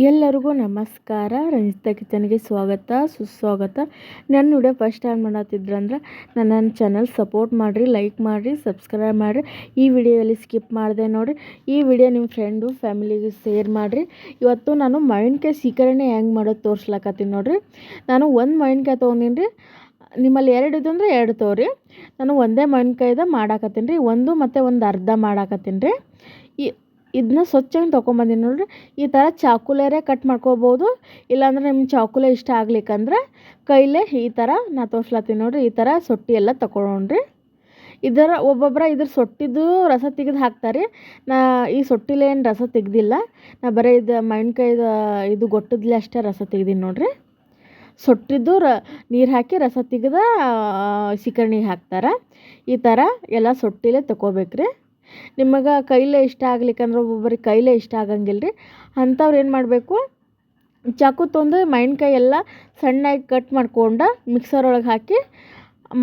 ಎಲ್ಲರಿಗೂ ನಮಸ್ಕಾರ. ರಂಜಿತ ಕಿಚನ್ಗೆ ಸ್ವಾಗತ, ಸುಸ್ವಾಗತ. ನನ್ನ ವಿಡಿಯೋ ಫಸ್ಟ್ ಟೈಮ್ ಮಾಡತ್ತಿದ್ರಂದ್ರೆ ನನ್ನ ಚಾನಲ್ ಸಪೋರ್ಟ್ ಮಾಡಿರಿ, ಲೈಕ್ ಮಾಡಿರಿ, ಸಬ್ಸ್ಕ್ರೈಬ್ ಮಾಡಿರಿ. ಈ ವಿಡಿಯೋದಲ್ಲಿ ಸ್ಕಿಪ್ ಮಾಡಿದೆ ನೋಡಿರಿ. ಈ ವಿಡಿಯೋ ನಿಮ್ಮ ಫ್ರೆಂಡು, ಫ್ಯಾಮಿಲಿಗೆ ಶೇರ್ ಮಾಡಿರಿ. ಇವತ್ತು ನಾನು ಮಾವಿನಕಾಯಿ ಸೀಕರಣೆ ಹೆಂಗೆ ಮಾಡೋದು ತೋರ್ಸ್ಲಾಕತ್ತೀನಿ ನೋಡಿರಿ. ನಾನು ಒಂದು ಮಾವಿನಕಾಯಿ ತೊಗೊಂಡಿನಿ ರೀ ನಿಮ್ಮಲ್ಲಿ ಎರಡು ಅಂದರೆ ಎರಡು ತೋರಿ ನಾನು ಒಂದೇ ಮಾವಿನಕಾಯ್ದ ಮಾಡಾಕತ್ತೀನಿ ರೀ. ಒಂದು ಮತ್ತು ಒಂದು ಅರ್ಧ ಮಾಡಾಕತ್ತೀನಿ ರೀ. ಈ ಇದನ್ನ ಸ್ವಚ್ಛವಾಗಿ ತೊಗೊಂಬಂದಿನಿ ನೋಡಿರಿ. ಈ ಥರ ಚಾಕುಲೇರೆ ಕಟ್ ಮಾಡ್ಕೋಬೋದು. ಇಲ್ಲಾಂದ್ರೆ ನಿಮ್ಮ ಚಾಕುಲೆ ಇಷ್ಟ ಆಗ್ಲಿಕ್ಕಂದ್ರೆ ಕೈಲೇ ಈ ಥರ ನಾ ತೋರ್ಸ್ಲತ್ತೀನಿ ನೋಡಿರಿ. ಈ ಥರ ಸೊಟ್ಟಿ ಎಲ್ಲ ತೊಗೊಂಡ್ರಿ ಇದರ ಒಬ್ಬೊಬ್ಬರ ಇದ್ರ ಸೊಟ್ಟಿದ್ದು ರಸ ತೆಗೆದು ಹಾಕ್ತಾರೆ. ನಾ ಈ ಸೊಟ್ಟಿಲೇನು ರಸ ತೆಗ್ದಿಲ್ಲ. ನಾ ಬರೀ ಇದು ಮಾವಿನಕಾಯ್ದು ಇದು ಗೊಟ್ಟದ್ಲೆ ಅಷ್ಟೇ ರಸ ತೆಗ್ದೀನಿ ನೋಡಿರಿ. ಸೊಟ್ಟಿದ್ದು ರ ನೀರು ಹಾಕಿ ರಸ ತೆಗೆದ ಸಿಕರ್ಣಿಗೆ ಹಾಕ್ತಾರೆ. ಈ ಥರ ಎಲ್ಲ ಸೊಟ್ಟಿಲೇ ತಗೋಬೇಕ್ರಿ ನಿಮಗೆ ಕೈಲೇ ಇಷ್ಟ ಆಗ್ಲಿಕ್ಕಂದ್ರೆ ಒಬ್ಬೊಬ್ಬರಿಗೆ ಕೈಲೇ ಇಷ್ಟ ಆಗಂಗಿಲ್ಲ ರೀ ಅಂಥವ್ರು ಏನು ಮಾಡಬೇಕು? ಚಾಕು ತೊಂದು ಮಾವಿನ್ಕಾಯಿ ಎಲ್ಲ ಸಣ್ಣಗೆ ಕಟ್ ಮಾಡ್ಕೊಂಡು ಮಿಕ್ಸರ್ ಒಳಗೆ ಹಾಕಿ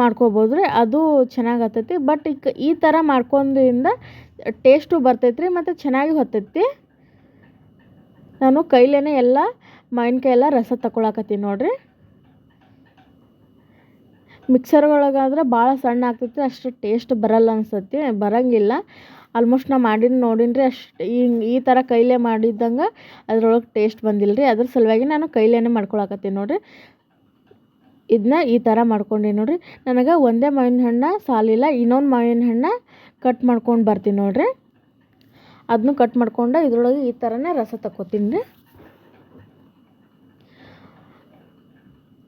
ಮಾಡ್ಕೋಬೋದು ರೀ ಅದು ಚೆನ್ನಾಗತ್ತೈತಿ ಬಟ್ ಈಗ ಈ ಥರ ಮಾಡ್ಕೊಂದ್ರಿಂದ ಟೇಸ್ಟು ಬರ್ತೈತೆ ರೀ ಮತ್ತು ಚೆನ್ನಾಗಿ ಹೊತ್ತೈತಿ. ನಾನು ಕೈಲೇ ಎಲ್ಲ ಮಾವಿನ್ಕಾಯಿ ಎಲ್ಲ ರಸ ತಗೊಳಕತ್ತೀನಿ ನೋಡಿರಿ. ಮಿಕ್ಸರ್ ಒಳಗಾದ್ರೆ ಭಾಳ ಸಣ್ಣ ಆಗ್ತೈತಿ, ಅಷ್ಟು ಟೇಸ್ಟ್ ಬರಲ್ಲ ಅನ್ಸತ್ತೆ, ಬರೋಂಗಿಲ್ಲ. ಆಲ್ಮೋಸ್ಟ್ ನಾ ಮಾಡೀನಿ ನೋಡಿನ್ರಿ, ಅಷ್ಟು ಈ ಈ ಥರ ಕೈಲೇ ಮಾಡಿದ್ದಂಗೆ ಅದ್ರೊಳಗೆ ಟೇಸ್ಟ್ ಬಂದಿಲ್ಲ ರೀ ಅದ್ರ ಸಲುವಾಗಿ ನಾನು ಕೈಲೇನೆ ಮಾಡ್ಕೊಳಕತ್ತೀನಿ ನೋಡಿರಿ. ಇದನ್ನ ಈ ಥರ ಮಾಡ್ಕೊಂಡಿ ನೋಡಿರಿ. ನನಗೆ ಒಂದೇ ಮಾವಿನ ಹಣ್ಣು ಸಾಲಿಲ್ಲ, ಇನ್ನೊಂದು ಮಾವಿನ ಹಣ್ಣು ಕಟ್ ಮಾಡ್ಕೊಂಡು ಬರ್ತೀನಿ ನೋಡಿರಿ. ಅದನ್ನು ಕಟ್ ಮಾಡ್ಕೊಂಡು ಇದ್ರೊಳಗೆ ಈ ಥರನೇ ರಸ ತಗೋತೀನಿ ರೀ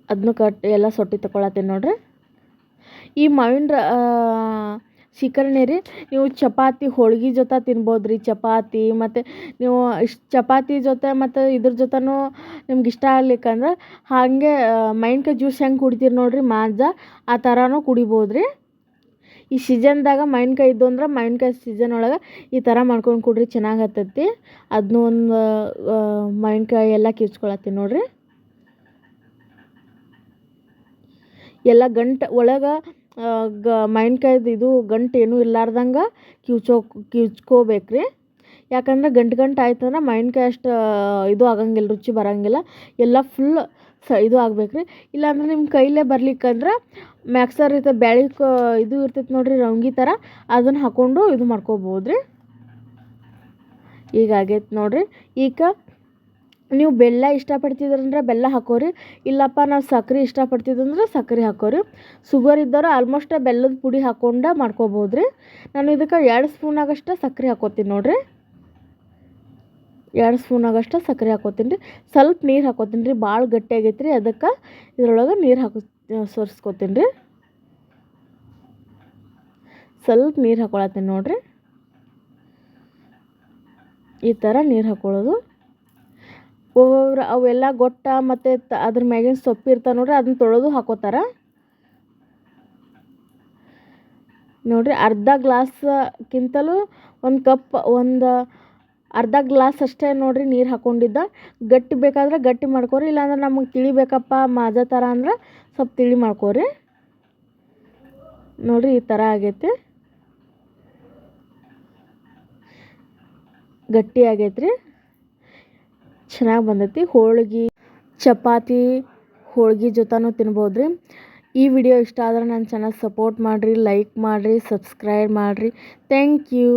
ಅದನ್ನು ಕಟ್ ಎಲ್ಲ ಸೊಟ್ಟಿ ತಗೊಳತ್ತೀನಿ ನೋಡಿರಿ. ಈ ಮಾವಿನ ಸೀಕರ್ಣಿ ರೀ, ನೀವು ಚಪಾತಿ, ಹೋಳ್ಗೆ ಜೊತೆ ತಿನ್ಬೋದು ರೀ, ಚಪಾತಿ, ಮತ್ತು ನೀವು ಇಷ್ಟು ಚಪಾತಿ ಜೊತೆ ಮತ್ತು ಇದ್ರ ಜೊತೆನೂ ನಿಮ್ಗೆ ಇಷ್ಟ ಆಗ್ಲಿಕ್ಕಂದ್ರೆ ಹಾಗೆ ಮಾವಿನ್ಕಾಯಿ ಜ್ಯೂಸ್ ಹೆಂಗೆ ಕುಡಿತೀರಿ ನೋಡಿರಿ, ಮಾಜ, ಆ ಥರನೂ ಕುಡಿಬೋದು ರೀ. ಈ ಸೀಸನ್ದಾಗ ಮಾವಿನ್ಕಾಯಿ ಇದ್ದು ಅಂದ್ರೆ ಮಾವಿನ್ಕಾಯಿ ಸೀಸನ್ ಒಳಗೆ ಈ ಥರ ಮಾಡ್ಕೊಂಡು ಕುಡ್ರಿ ಚೆನ್ನಾಗಿ ಹತ್ತೈತಿ ಅದನ್ನೂ ಒಂದು ಮಾವಿನ್ಕಾಯಿ ಎಲ್ಲ ಕಿರ್ಚ್ಕೊಳತ್ತೀನಿ ನೋಡಿರಿ. ಎಲ್ಲ ಗಂಟು ಒಳಗೆ ಗ ಮಾವಿನ್ಕಾಯ್ದು ಇದು ಗಂಟು ಏನೂ ಇರ್ಲಾರ್ದಂಗೆ ಕಿವ್ಚೋ ಕಿವುಚ್ಕೋಬೇಕು ರೀ ಯಾಕಂದ್ರೆ ಗಂಟು ಗಂಟು ಆಯ್ತಂದ್ರೆ ಮಾವಿನ್ಕಾಯಿ ಅಷ್ಟು ಇದು ಆಗಂಗಿಲ್ಲ, ರುಚಿ ಬರಂಗಿಲ್ಲ. ಎಲ್ಲ ಫುಲ್ ಸ, ಇದು ಆಗ್ಬೇಕು ರೀ ಇಲ್ಲಾಂದ್ರೆ ನಿಮ್ಮ ಕೈಲೇ ಬರ್ಲಿಕ್ಕಂದ್ರೆ ಮ್ಯಾಕ್ಸರ್ ಇರ್ತದೆ ಬ್ಯಾಳಿ ಇದು ಇರ್ತೈತೆ ನೋಡಿರಿ ರವಂಗಿ ಥರ ಅದನ್ನು ಹಾಕ್ಕೊಂಡು ಇದು ಮಾಡ್ಕೊಬೋದು ರೀ ಈಗ ಆಗೈತೆ ನೋಡಿರಿ. ಈಗ ನೀವು ಬೆಲ್ಲ ಇಷ್ಟಪಡ್ತಿದ್ರಂದ್ರೆ ಬೆಲ್ಲ ಹಾಕೋರಿ, ಇಲ್ಲಪ್ಪ ನಾವು ಸಕ್ರೆ ಇಷ್ಟಪಡ್ತಿದ್ದಂದ್ರೆ ಸಕ್ರೆ ಹಾಕೋರಿ. ಸುಗರ್ ಇದ್ದವರು ಆಲ್ಮೋಸ್ಟ್ ಬೆಲ್ಲದ ಪುಡಿ ಹಾಕ್ಕೊಂಡು ಮಾಡ್ಕೊಬೋದು ರೀ ನಾನು ಇದಕ್ಕೆ ಎರಡು ಸ್ಪೂನಾಗಷ್ಟು ಸಕ್ರೆ ಹಾಕೋತೀನಿ ನೋಡಿರಿ. ಎರಡು ಸ್ಪೂನಾಗಷ್ಟು ಸಕ್ಕರೆ ಹಾಕೋತೀನಿ ರೀ ಸ್ವಲ್ಪ ನೀರು ಹಾಕೋತೀನಿ ರೀ ಭಾಳ ಗಟ್ಟಿ ಆಗೈತೆ ರೀ ಅದಕ್ಕೆ ಇದ್ರೊಳಗೆ ನೀರು ಹಾಕೋ ಸೋರಿಸ್ಕೋತೀನಿ ರೀ ಸ್ವಲ್ಪ ನೀರು ಹಾಕೊಳತ್ತೀನಿ ನೋಡಿರಿ. ಈ ಥರ ನೀರು ಹಾಕ್ಕೊಳ್ಳೋದು ಒಬ್ಬೊಬ್ರು ಅವೆಲ್ಲ ಗೊಟ್ಟ ಮತ್ತು ತ ಅದ್ರ ಮ್ಯಾಗಿನ ಸೊಪ್ಪು ಇರ್ತಾವೆ ನೋಡ್ರಿ ಅದನ್ನ ತೊಳೆದು ಹಾಕೋತಾರ. ನೋಡ್ರಿ, ಅರ್ಧ ಗ್ಲಾಸ್ಕ್ಕಿಂತಲೂ ಒಂದು ಕಪ್, ಒಂದು ಅರ್ಧ ಗ್ಲಾಸ್ ಅಷ್ಟೇ ನೋಡ್ರಿ ನೀರು ಹಾಕೊಂಡಿದ್ದ. ಗಟ್ಟಿ ಬೇಕಾದ್ರೆ ಗಟ್ಟಿ ಮಾಡ್ಕೋರಿ, ಇಲ್ಲಾಂದ್ರೆ ನಮಗೆ ತಿಳಿಬೇಕಪ್ಪ ಮಾಜಾ ಥರ ಅಂದ್ರೆ ಸ್ವಲ್ಪ ತಿಳಿ ಮಾಡ್ಕೋರಿ. ನೋಡ್ರಿ, ಈ ಥರ ಆಗೈತಿ. ಗಟ್ಟಿ ಆಗೈತ್ರಿ. ಚೆನ್ನಾಗಿ ಬಂದೈತಿ. ಹೋಳಿಗೆ, ಚಪಾತಿ, ಹೋಳಿಗೆ ಜೊತೆನೂ ತಿನ್ಬೋದು ರೀ ಈ ವಿಡಿಯೋ ಇಷ್ಟ ಆದ್ರೆ ನನ್ನ ಚಾನಲ್ ಸಪೋರ್ಟ್ ಮಾಡಿರಿ ಲೈಕ್ ಮಾಡಿರಿ ಸಬ್ಸ್ಕ್ರೈಬ್ ಮಾಡಿರಿ. Thank you